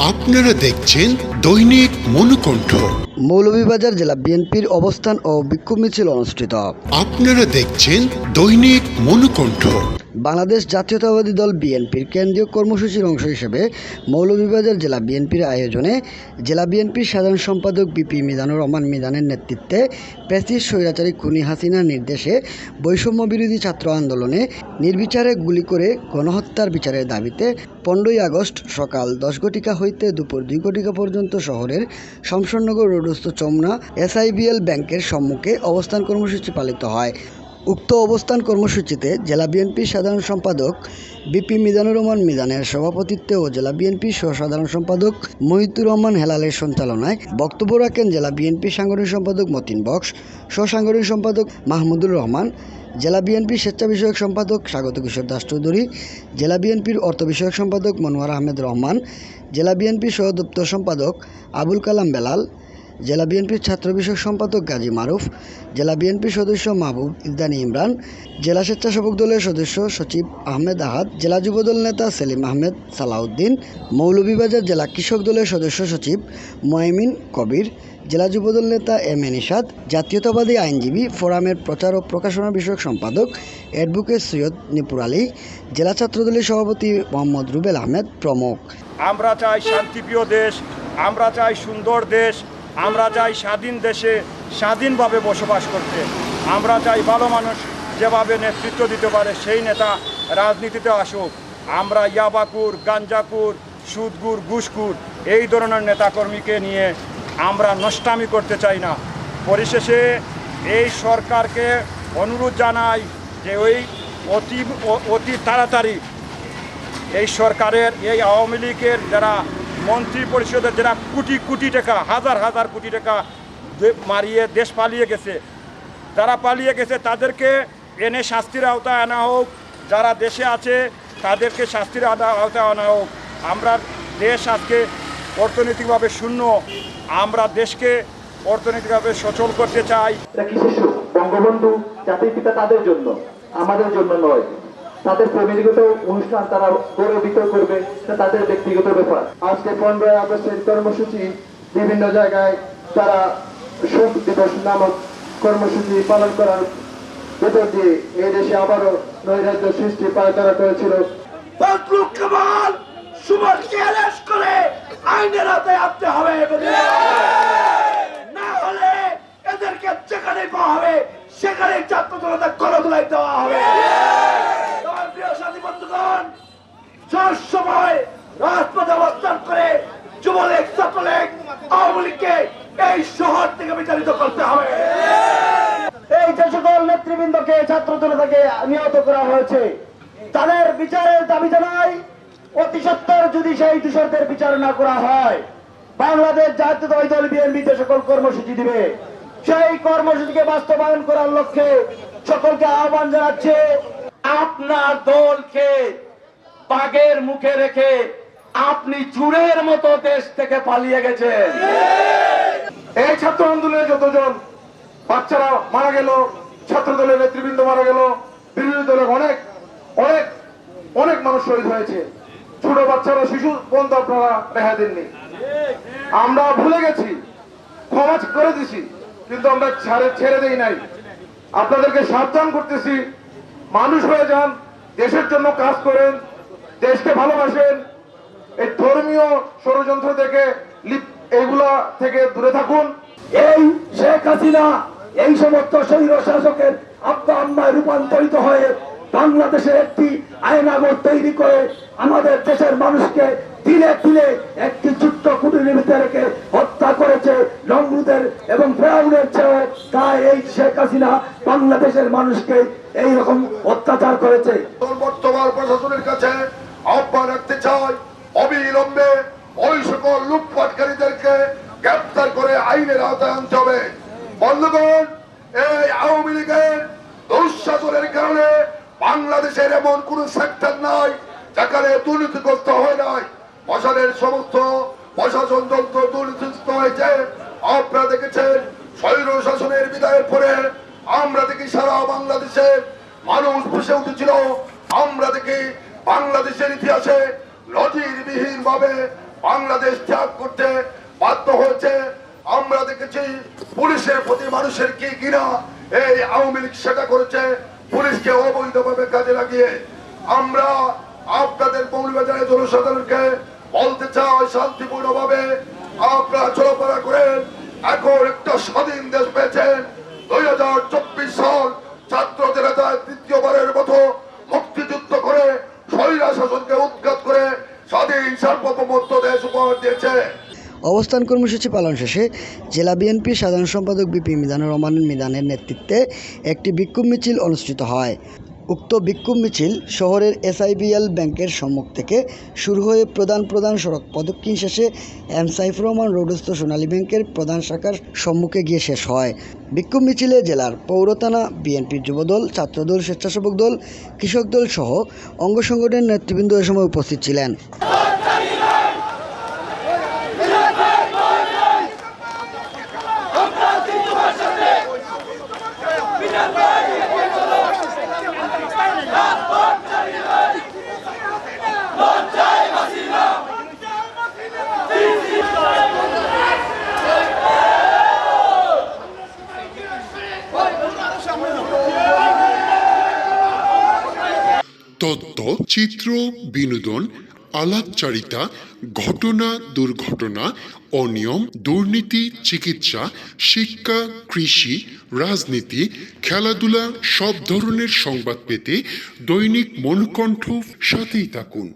আপনারা দেখছেন দৈনিক মনুকণ্ঠ। মৌলভীবাজার জেলা বিএনপির অবস্থান ও বিক্ষোভ মিছিল অনুষ্ঠিত। আপনারা দেখছেন দৈনিক মনুকণ্ঠ। বাংলাদেশ জাতীয়তাবাদী দল বিএনপির কেন্দ্রীয় কর্মসূচির অংশ হিসেবে মৌলভীবাজার জেলা বিএনপির আয়োজনে জেলা বিএনপির সাধারণ সম্পাদক বিপি মিজানুর রহমান মিজানের নেতৃত্বে প্রেসিস স্বৈরাচারী খুনি হাসিনার নির্দেশে বৈষম্য বিরোধী ছাত্র আন্দোলনে নির্বিচারে গুলি করে গণহত্যার বিচারের দাবিতে পনেরোই আগস্ট সকাল দশ ঘটিকা হইতে দুপুর দুই ঘটিকা পর্যন্ত শহরের শমশাননগর রোডস্থ চমনা এসআইবিএল ব্যাংকের সম্মুখে অবস্থান কর্মসূচি পালিত হয়। উক্ত অবস্থান কর্মসূচিতে জেলা বিএনপির সাধারণ সম্পাদক বিপি মিজানুর রহমান মিজানের সভাপতিত্বে ও জেলা বিএনপির সহ সাধারণ সম্পাদক মহিতুর রহমান হেলালের সঞ্চালনায় বক্তব্য রাখেন জেলা বিএনপির সাংগঠনিক সম্পাদক মতিন বক্স, সহসাংগঠনিক সম্পাদক মাহমুদুর রহমান, জেলা বিএনপির স্বেচ্ছা বিষয়ক সম্পাদক স্বাগত কিশোর দাস চৌধুরী, জেলা বিএনপির অর্থ বিষয়ক সম্পাদক মনোয়ার আহমেদ রহমান, জেলা বিএনপির সহ দপ্তর সম্পাদক আবুল কালাম বেলাল জেলা বিএনপির ছাত্র বিষয়ক সম্পাদক গাজী মারুফ, জেলা বিএনপির সদস্য মাহবুব ইদানি ইমরান, জেলা স্বেচ্ছাসেবক দলের সদস্য সচিব আহমেদ আহাদ, জেলা যুবদল নেতা সেলিম আহমেদ সালাউদ্দিন, মৌলভীবাজার জেলা কৃষক দলের সদস্য সচিব মোয়াইমিন কবির, জেলা যুবদল নেতা এম এ নিষাদ জাতীয়তাবাদী আইনজীবী ফোরামের প্রচার ও প্রকাশনা বিষয়ক সম্পাদক অ্যাডভোকেট সৈয়দ নিপুর আলী, জেলা ছাত্রদলের সভাপতি মোহাম্মদ রুবেল আহমেদ প্রমুখ। আমরা চাই শান্তিপ্রিয় দেশ, আমরা চাই সুন্দর দেশ আমরা চাই স্বাধীন দেশে স্বাধীনভাবে বসবাস করতে। আমরা চাই ভালো মানুষ যেভাবে নেতৃত্ব দিতে পারে সেই নেতা রাজনীতিতে আসুক। আমরা ইয়াবাকুর, গাঞ্জাকুর, সুদগুর ঘুষকুর এই ধরনের নেতাকর্মীকে নিয়ে আমরা নষ্টামি করতে চাই না। পরিশেষে এই সরকারকে অনুরোধ জানাই যে ওই অতি অতি তাড়াতাড়ি এই সরকারের, এই আওয়ামী লীগের যারা মন্ত্রী পরিষদের যারা কোটি কোটি টাকা, হাজার হাজার কোটি টাকা মারিয়ে দেশ পালিয়ে গেছে, যারা পালিয়ে গেছে তাদেরকে এনে শাস্তির আওতায় আনা হোক, যারা দেশে আছে তাদেরকে শাস্তির আওতায় আনা হোক। আমরা দেশ আজকে অর্থনৈতিকভাবে শূন্য, আমরা দেশকে অর্থনৈতিকভাবে সচল করতে চাই। বঙ্গবন্ধু জাতির পিতা তাদের জন্য, আমাদের জন্য নয়। তাদের ফ্যামিলিগত অনুষ্ঠান তারা গড়ে বিতর করবে তাদের ব্যক্তিগত ব্যাপার। আজকে পনেরোই আগস্টের কর্মসূচি, বিভিন্ন জায়গায় তারা শোক দিবস নামক কর্মসূচি পালন করার ভেতর দিয়ে এই দেশে আবারও নৈরাজ্য সৃষ্টি পায়তারা করেছিল। ফজলুল অ্যারেস্ট করে আইনের আওতায় আনতে হবে না হলে এদেরকে যেখানে পাওয়া হবে সেখানে ছাত্র দেওয়া হবে। বন্ধুগণ সব সময় রাজপথে অবস্থান করে যুবলীগ, ছাত্রলীগ, আওয়ামী লীগকে এই শহর থেকে বিতাড়িত করতে হবে। এই যে সকল নেতৃবৃন্দকে ছাত্র জনতাকে নিহত করা হয়েছে, তাদের বিচারের দাবি জানাই অতি সত্তর যদি সেই দূষরদের বিচার না করা হয়, বাংলাদেশ জাতীয় দল বিএনপি যে সকল কর্মসূচি দিবে, সেই কর্মসূচিকে বাস্তবায়ন করার লক্ষ্যে সকলকে আহ্বান জানাচ্ছে আপনার দলকে বাঘের মুখে রেখে আপনি চুরের মতো দেশ থেকে পালিয়ে গেছেন। এই ছাত্র আন্দোলনে যতজন বাচ্চারা মারা গেল ছাত্র দলের নেতৃবৃন্দ মারা গেল, বিরোধী দলের অনেক অনেক অনেক মানুষ শহীদ হয়েছে। ছোট বাচ্চারা, শিশু বন্ধ আপনারা রেহাই দেননি। আমরা ভুলে গেছি, ক্ষমা করে দিছি, কিন্তু আমরা ছেড়ে দেই নাই। আপনাদেরকে সাবধান করতেছি মানুষ হয়ে যান, দেশের জন্য কাজ করেন, দেশকে ভালোবাসেন, এই ধর্মীয় ষড়যন্ত্র থেকে এইগুলা থেকে দূরে থাকুন। এই শেখ হাসিনা, এই সমস্ত শৈর শাসকের আব্বা আম্মায় রূপান্তরিত হয়ে বাংলাদেশের একটি আয়নাগর তৈরি করে আমাদের দেশের মানুষকে দিলে দিলে একটি ছোট্ট কুটির ভিতরে হত্যা করেছে নমরুদের এবং ফেরাউনের চেয়েও তাই এই শেখ হাসিনা বাংলাদেশের মানুষকে এই রকম অত্যাচার করেছে। বর্তমান প্রশাসনের কাছে আহ্বান রাখতে চাই, অবিলম্বে ওই সকল লুটপাটকারীদেরকে গ্রেপ্তার করে আইনের আওতায় আনতে হবে। বন্ধুগণ, এই আওয়ামী লীগের দুঃশাসনের কারণে বাংলাদেশের এমন কোন সেক্টর নাই, যেখানে দুর্নীতিগ্রস্ত হয় নাই। প্রশাসনের সমস্ত প্রশাসন যন্ত্র দুর্নীতিগ্রস্ত হয়েছে। আপনারা দেখেছেন, স্বৈর শাসনের বিদায়ের পরে আমরা দেখি সারা বাংলাদেশে মানুষ বসে উঠেছিল। আমরা দেখি বাংলাদেশের ইতিহাসে নজিরবিহীন ভাবে বাংলাদেশ ত্যাগ করতে বাধ্য হয়েছে। আমরা দেখেছি, পুলিশের প্রতি মানুষের কি কিনা এই আওয়ামী লীগ সেটা করেছে, পুলিশকে অবৈধভাবে কাজে লাগিয়ে। আমরা আপনাদের মৌলবাজারের জনসাধারণকে বলতে চাই শান্তিপূর্ণভাবে। আপনারা চলাফেরা করেন। এখন একটা স্বাধীন দেশ পেয়েছেন। দুই হাজার চব্বিশ সাল ছাত্র তৃতীয়বারের মতো মুক্তিযুদ্ধ করে স্বৈরা শাসনকে উৎখাত করে স্বাধীন সার্বভৌমত্ব দেশ উপহার দিয়েছে। অবস্থান কর্মসূচি পালন শেষে জেলা বিএনপির সাধারণ সম্পাদক বিপি মিজানুর রহমান মিজানের নেতৃত্বে একটি বিক্ষোভ মিছিল অনুষ্ঠিত হয়। উক্ত বিক্ষোভ মিছিল শহরের এসআইবিএল ব্যাংকের সম্মুখ থেকে শুরু হয়ে প্রধান প্রধান সড়ক প্রদক্ষিণ শেষে এম সাইফুর রহমান রোডস্থ সোনালী ব্যাংকের প্রধান শাখার সম্মুখে গিয়ে শেষ হয়। বিক্ষোভ মিছিলে জেলার পৌরতানা বিএনপির যুবদল, ছাত্রদল, স্বেচ্ছাসেবক দল, কৃষক দল সহ অঙ্গ সংগঠনের নেতৃবৃন্দ এ সময় উপস্থিত ছিলেন। তথ্য চিত্র, বিনোদন, আলাপচারিতা, ঘটনা, দুর্ঘটনা, অনিয়ম, দুর্নীতি, চিকিৎসা, শিক্ষা, কৃষি, রাজনীতি, খেলাধুলা, সব ধরনের সংবাদ পেতে দৈনিক মনকণ্ঠ সাথেই থাকুন।